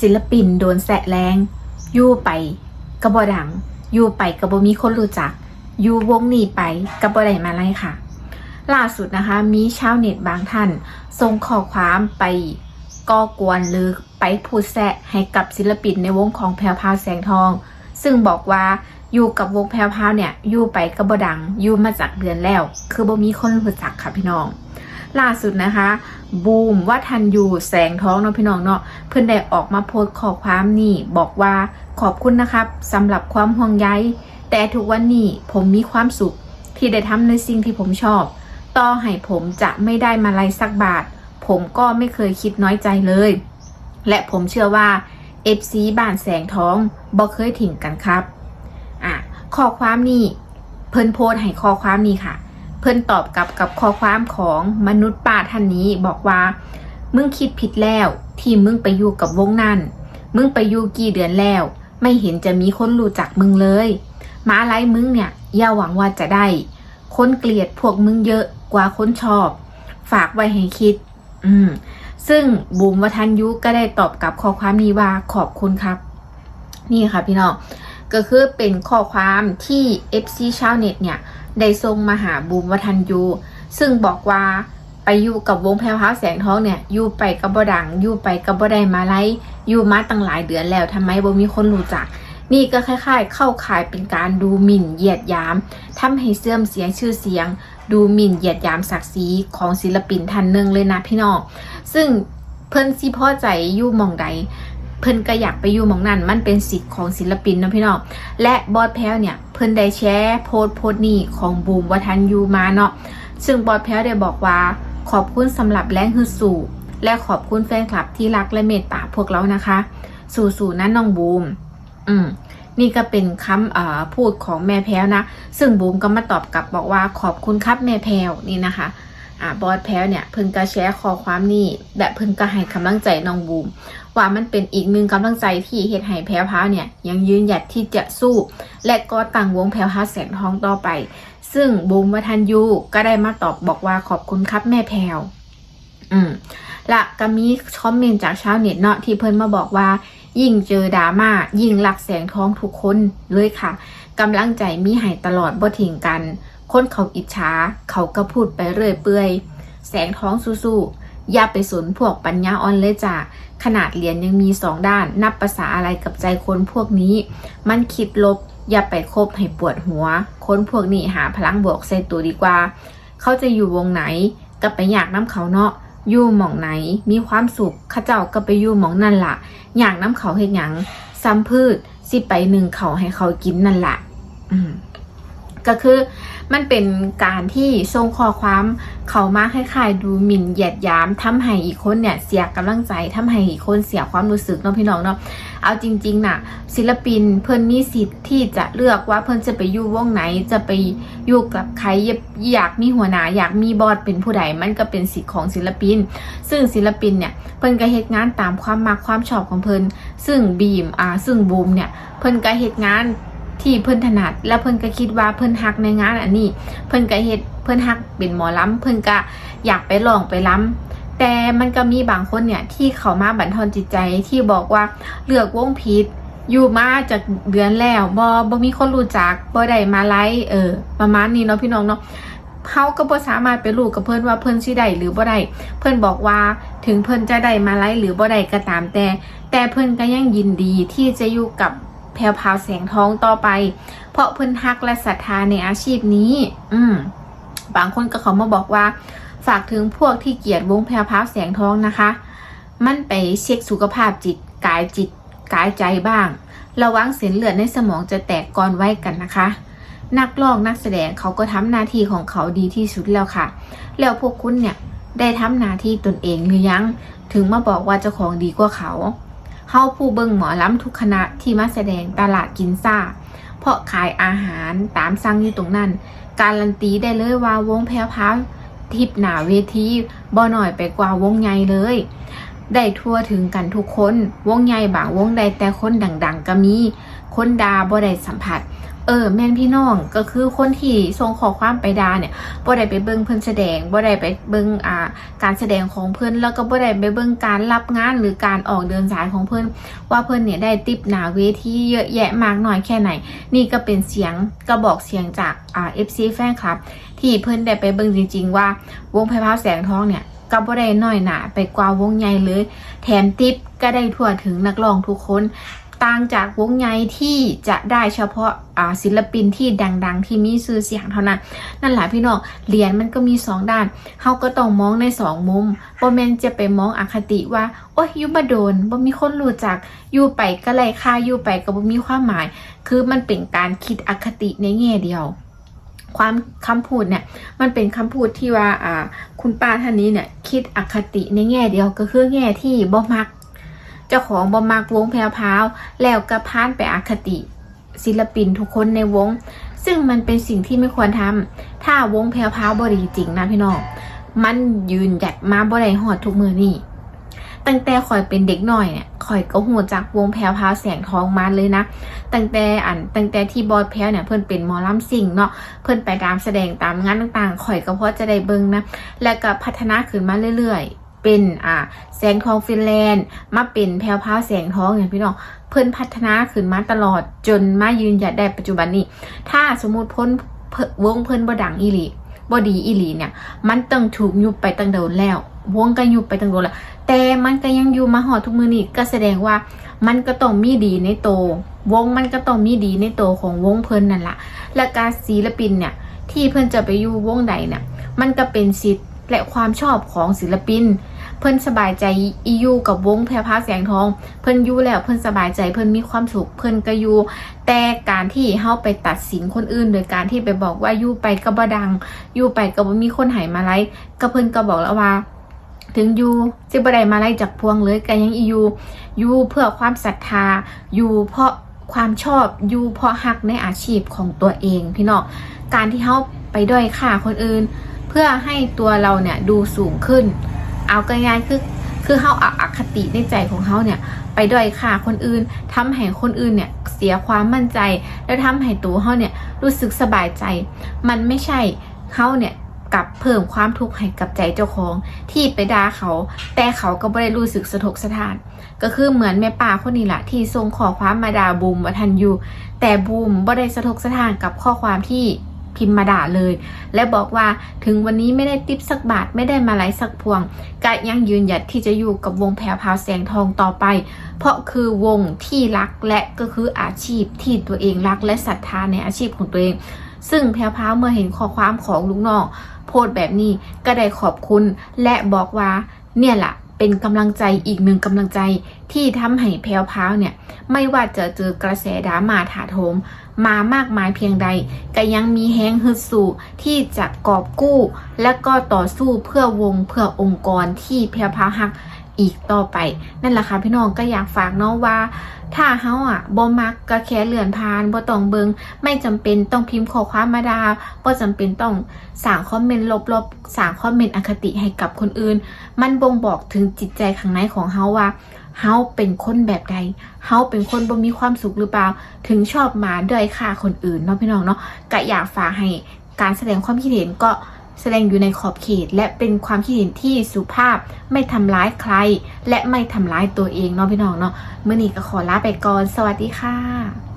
ศิลปินโดนแสะแรงยู่ไปกระบอดังยู่ไปกระบมีคนรู้จักยู่วงหนีไปกระบอได้มาไล่ค่ะ ล่าสุดนะคะมีชาวเน็ตบางท่านส่งข้อความไปก่อกวนหรือไปพูดแซะให้กับศิลปินในวงของแพรวพาวแสงทอง ซึ่งบอกว่าอยู่กับวงแพรวพาวเนี่ยอยู่ไปกระบดังอยู่มาจากเดือนแล้ว คือบ่มีคนรู้จักค่ะพี่น้อง ล่าสุดนะคะ บูมว่าทันอยู่แสงท้องเนาะพี่น้องเนาะเพื่อนได้ออกมาโพสต์ข้อความนี่บอกว่าขอบคุณนะครับสำหรับความห่วงใยแต่ทุกวันนี้ผมมีความสุขที่ได้ทำในสิ่งที่ผมชอบ ต่อให้ผมจะไม่ได้มาลัยสักบาท ผมก็ไม่เคยคิดน้อยใจเลย และผมเชื่อว่า FC บ้านแสงท้องบ่เคยถิ่งกันครับอะข้อความนี้เพิ่นโพสต์ให้ข้อความนี้ค่ะ เพิ่อนตอบกลับกับข้อความของมนุษย์ป้าท่านนี้บอกว่า มึงคิดผิดแล้ว ที่มึงไปอยู่กับวงนั่น มึงไปอยู่กี่เดือนแล้ว ไม่เห็นจะมีคนรู้จักมึงเลยมาไล่มึงเนี่ยอย่าหวังว่าจะได้ คนเกลียดพวกมึงเยอะกว่าคนชอบ ฝากไว้ให้คิด อืม ซึ่งบูมวัฒนยุก็ได้ตอบกลับข้อความนี้ว่าขอบคุณครับ นี่ค่ะพี่น้องก็คือเป็นข้อความที่ FC ชาวเน็ตเนี่ย ได้ส่งมาหาบูมวัฒนยูซึ่งบอกว่าไปอยู่กับวงแพรวพาวแสงทองเนี่ยอยู่ไปกับบดังอยู่ไปกับบได้มาไลอยู่มาตั้งหลายเดือนแล้วทำไมบ่มีคนรู้จัก นี่ก็คล้ายๆ เข้าข่ายเป็นการดูหมิ่นเหยียดยามทำให้เสื่อมเสียชื่อเสียง ดูหมิ่นเหยียดยามศักดิ์ศรีของศิลปินท่านหนึ่งเลยนะพี่น้องซึ่งเพิ่นสิพ่อใจอยู่มองใด เพิ่นก็อยากไปอยู่หมองนั้น มันเป็นสิทธิ์ของศิลปินนะพี่น้อง และบอสแพลวเนี่ย เพิ่นได้แชร์โพสต์โพสต์นี่ของบูมวัฒนยูมาเนาะ ซึ่งบอสแพลวได้บอกว่า ขอบคุณสำหรับแรงฮึดสู่และขอบคุณแฟนคลับที่รักและเมตตาพวกเรานะคะ สู่ๆนั้นน้องบูม อืมนี่ก็เป็นคำเอ่อพูดของแม่แพลวนะ ซึ่งบูมก็มาตอบกลับบอกว่าขอบคุณครับแม่แพลวนี่นะคะ อ่าบอสแพลวเนี่ยเพิ่นก็แชร์ข้อความนี่และเพิ่นก็ให้กำลังใจน้องบูม ว่ามันเป็นอีกหนึ่งกำลังใจที่เฮ็ดให้แพรวพาเนี่ยยังยืนหยัดที่จะสู้ และก็ตั้งวงแพรวพาแสงทองต่อไป ซึ่งบูมวัฒนยูก็ได้มาตอบบอกว่าขอบคุณครับแม่แพรวอืมและก็มีคอมเมนต์จากชาวเน็ตเนาะที่เพิ่นมาบอกว่า ยิ่งเจอดราม่ายิ่งรักแสงทองทุกคนเลยค่ะกำลังใจมีให้ตลอดบ่ทิ้งกัน คนเขาอิจฉาเขาก็พูดไปเรื่อยเปื่อยแสงท้องสู้ๆอย่าไปสนพวกปัญญาอ่อนเลยจ้ะขนาดเหรียญยังมีสองด้าน นับภาษาอะไรกับใจคนพวกนี้ มันคิดลบ อย่าไปคบให้ปวดหัว คนพวกนี้หาพลังบวกใส่ตัวดีกว่า เขาจะอยู่วงไหนก็ไปอยากน้ำเขาเนาะอยู่หม่องไหน มีความสุขข้าเจ้าก็ไปอยู่หม่องนั่นละอยากน้ำเขาเฮ็ดหยังซ้ำพืชสิไปหนึ่งเขาให้เขากินนั่นล่ะ อืม ก็คือมันเป็นการที่ส่งข้อความเขามาคล้ายๆ ดูหมิ่นเหยียดยามทำให้อีกคนเนี่ยเสียกำลังใจทำให้อีกคนเสียความรู้สึกเนาะพี่น้องเนาะเอาจริงๆน่ะศิลปินเพิ่นมีสิทธิ์ที่จะเลือกว่าเพิ่นจะไปอยู่วงไหนจะไปอยู่กับใครอยากมีหัวหน้าอยากมีบอสเป็นผู้ใดมันก็เป็นสิทธิ์ของศิลปิน ซึ่งศิลปินเนี่ยเพิ่นก็เฮ็ดงานตามความมักความชอบของเพิ่นซึ่งบีมอ่าซึ่งบูมเนี่ยเพิ่นก็เฮ็ดงาน ที่เพิ่นถนัด และเพิ่นก็คิดว่าเพิ่นฮักในงานอันนี้ เพิ่นก็เฮ็ดเพิ่นฮักเป็นหมอลำเพิ่นก็อยากไปลองไปล้ำแต่มันก็มีบางคนเนี่ยที่เขามาบั่นทอนจิตใจที่บอกว่าเลือกวงผิดอยู่มาจากเดือนแล้วบ่บ่มีคนรู้จักบ่ได้มาไลฟ์เออ ประมาณนี้เนาะพี่น้องเนาะเฮาก็บ่สามารถไปรู้กับเพิ่นว่าเพิ่นสิได้หรือบ่ได้เพิ่นบอกว่าถึงเพิ่นจะได้มาไลฟ์หรือบ่ได้ก็ตามแต่ แต่เพิ่นก็ยังยินดีที่จะอยู่กับ แพรวพาวแสงทองต่อไป เพราะเพิ่นฮักและศรัทธาในอาชีพนี้ อืมบางคนก็เขามาบอกว่า ฝากถึงพวกที่เกลียดวงแพรวพาวแสงทองนะคะ มันไปเช็คสุขภาพจิตกายจิตกายใจบ้าง ระวังเส้นเลือดในสมองจะแตกก่อนไว้กันนะคะนักร้องนักแสดงเขาก็ทำหน้าที่ของเขาดีที่สุดแล้วค่ะ แล้วพวกคุณเนี่ยได้ทำหน้าที่ตนเองหรือยัง ถึงมาบอกว่าเจ้าของดีกว่าเขา เฮาผู้เบิ่งหมอล้ำทุกคณะที่มาแสดงตลาดกินซ่า เพราะขายอาหารตามสั่งอยู่ตรงนั้น การันตีได้เลยว่าวงแพ้วพาทิพหนาเวทีบ่หน่อยไปกว่าวงใหญ่เลย ได้ทั่วถึงกันทุกคน วงใหญ่บางวงใดแต่คนดังๆ ก็มี คนดาบ่ได้สัมผัส เออแม่นพี่น้องก็คือคนที่ส่งขอความไปดาเนี่ยบ่ได้ไปเบิ่งเพิ่นแสดงบ่ได้ไปเบิ่งอ่าการแสดงของเพิ่นแล้วก็บ่ได้ไปเบิ่งการรับงานหรือการออกเดินสายของเพิ่นว่าเพิ่นเนี่ยได้ติปหนาเวทีเยอะแยะมากน้อยแค่ไหน นี่ก็เป็นเสียงกระบอกเสียงจากอ่า FC แฟนคลับ ที่เพิ่นได้ไปเบิ่งจริง ๆ ว่าวงไพพาวแสงทองเนี่ยก็บ่ได้น้อยหนาไปกว่าวงใหญ่เลย แถมติปก็ได้ทั่วถึงนักร้องทุกคน ต่างจากวงใหญ่ที่จะได้เฉพาะศิลปินที่ดังๆ ที่มีชื่อเสียงเท่านั้น นั่นแหละพี่น้องเหรียญมันก็มีสองด้านเฮาก็ต้องมองในสองมุมบ่แม่นจะไปมองอคติว่า โอ้ยอยู่บ่โดนบ่มีคนรู้จักอยู่ไปก็ไรค่าอยู่ไปก็บ่มีความหมาย คือมันเป็นการคิดอคติในแง่เดียวความคำพูดเนี่ยมันเป็นคำพูดที่ว่าอ่าคุณป้าท่านนี้เนี่ยคิดอคติในแง่เดียวก็คือแง่ที่บ่มัก เจ้าของบ่มักวงแพรวพาวแล้วก็พานไปอคติ ศิลปินทุกคนในวง ซึ่งมันเป็นสิ่งที่ไม่ควรทำถ้าวงแพรวพาวบ่ดีจริงนะพี่น้องมันยืนหยัดมาบ่ได้ฮอดทุกมือนี่ตั้งแต่ข่อยเป็นเด็กหน่อยเนี่ยข่อยก็หูจากวงแพรวพาวแสงทองมาเลยนะ ตั้งแต่อันตั้งแต่ที่บอสแพรวเนี่ยเพิ่อนเป็นมอลำสิ่งเนาะ เพิ่อนไปตามแสดงตามงานต่างๆข่อยก็พอจะได้เบิ่งนะ แล้วก็พัฒนาขึ้นมาเรื่อยๆ เป็นอ่าแสงทองฟินแลนด์ มาเป็นแพรวพราแสงทองอย่างพี่น้องเพิ่นพัฒนาขึ้นมาตลอดจนมายืนหยัดได้ปัจจุบันนี้ ถ้าสมมุติพ้นวงเพิ่นบ่ดังอีหลีบ่ดีอีหลีเนี่ย มันต้องถูกยุบไปตั้งโดนแล้ว วงก็ยุบไปตั้งโดนแล้ว แต่มันก็ยังอยู่มาหอดทุกมือนี่ก็แสดงว่ามันก็ต้องมีดีในโต วงมันก็ต้องมีดีในโตของวงเพิ่นนั่นละและการศิลปินเนี่ยที่เพิ่นจะไปอยู่วงใดเนี่ยมันก็เป็นสิทธิ์และความชอบของศิลปิน เพิ่นสบายใจอีอยู่กับวงแพรพราแสงทอง เพิ่นอยู่แล้วเพิ่นสบายใจเพิ่นมีความสุขเพิ่นก็อยู่แต่การที่เฮาไปตัดสินคนอื่น โดยการที่ไปบอกว่าอยู่ไปก็บ่ดังอยู่ไปก็บ่มีคนหายมาไลค์ก็เพิ่นก็บอกแล้วว่าถึงอยู่สิบ่ได้มาไล่จากพวงเลยก็ยังอียู่อยู่เพื่อความศรัทธาอยู่เพราะความชอบอยู่เพราะฮักในอาชีพของตัวเองพี่น้องการที่เฮาไปด้อยค่าคนอื่น เพื่อให้ตัวเราเนี่ยดูสูงขึ้น เอาง่ายๆคือคือเฮาเอาอคติในใจของเฮาเนี่ย ไปด้อยค่าคนอื่นทำให้คนอื่นเนี่ยเสียความมั่นใจ แล้วทำให้ตัวเฮาเนี่ยรู้สึกสบายใจ มันไม่ใช่เฮาเนี่ยกลับเพิ่มความทุกข์ให้กับใจเจ้าของ ที่ไปด่าเขา แต่เขาก็ไม่ได้รู้สึกสะทกสะท้าน ก็คือเหมือนแม่ป่าคนนี้แหละที่ส่งข้อความมาด่าบูมว่าทันอยู่ แต่บูมไม่ได้สะทกสะท้านกับข้อความที่ พิมพ์มาด่าเลย และบอกว่าถึงวันนี้ไม่ได้ติปสักบาทไม่ได้มาไลสักพวงก็ยังยืนหยัดที่จะอยู่กับวงแพรวพราวแสงทองต่อไป เพราะคือวงที่รักและก็คืออาชีพที่ตัวเองรักและศรัทธาในอาชีพของตัวเอง ซึ่งแพรวพราวเมื่อเห็นข้อความของลูกน้องโพสแบบนี้ก็ได้ขอบคุณและบอกว่าเนี่ยแหละ เป็นกำลังใจอีกหนึ่งกำลังใจที่ทำให้แพลวพาวเนี่ย ไม่ว่าจะเจอกระแสดราม่าถาโถมมามากมายเพียงใด ก็ยังมีแห้งฮึดสู้ที่จะกอบกู้ และก็ต่อสู้เพื่อวงเพื่อองค์กรที่แพลวพาวฮักอีกต่อไป นั่นแหละค่ะพี่น้องก็อยากฝากเนาะว่า ถ้าเฮาอะบ่มักก็แค่เลื่อนผ่านบ่ต้องเบิงไม่จำเป็นต้องพิมพ์ข้อความมาดาบ่จำเป็นต้องสร้างคอมเมนต์ลบๆสร้างคอมเมนต์อคติให้กับคนอื่น มันบ่งบอกถึงจิตใจข้างในของเฮาว่าเฮาเป็นคนแบบใด เฮาเป็นคนบ่มีความสุขหรือเปล่า ถึงชอบมาด้อยค่าคนอื่นเนาะพี่น้องเนาะก็อยากฝากให้การแสดงความคิดเห็นก็ แสดงอยู่ในขอบเขต และเป็นความคิดเห็นที่สุภาพไม่ทำร้ายใคร และไม่ทำร้ายตัวเองเนาะพี่น้องเนาะเมื่อนี้ก็ขอลาไปก่อน สวัสดีค่ะ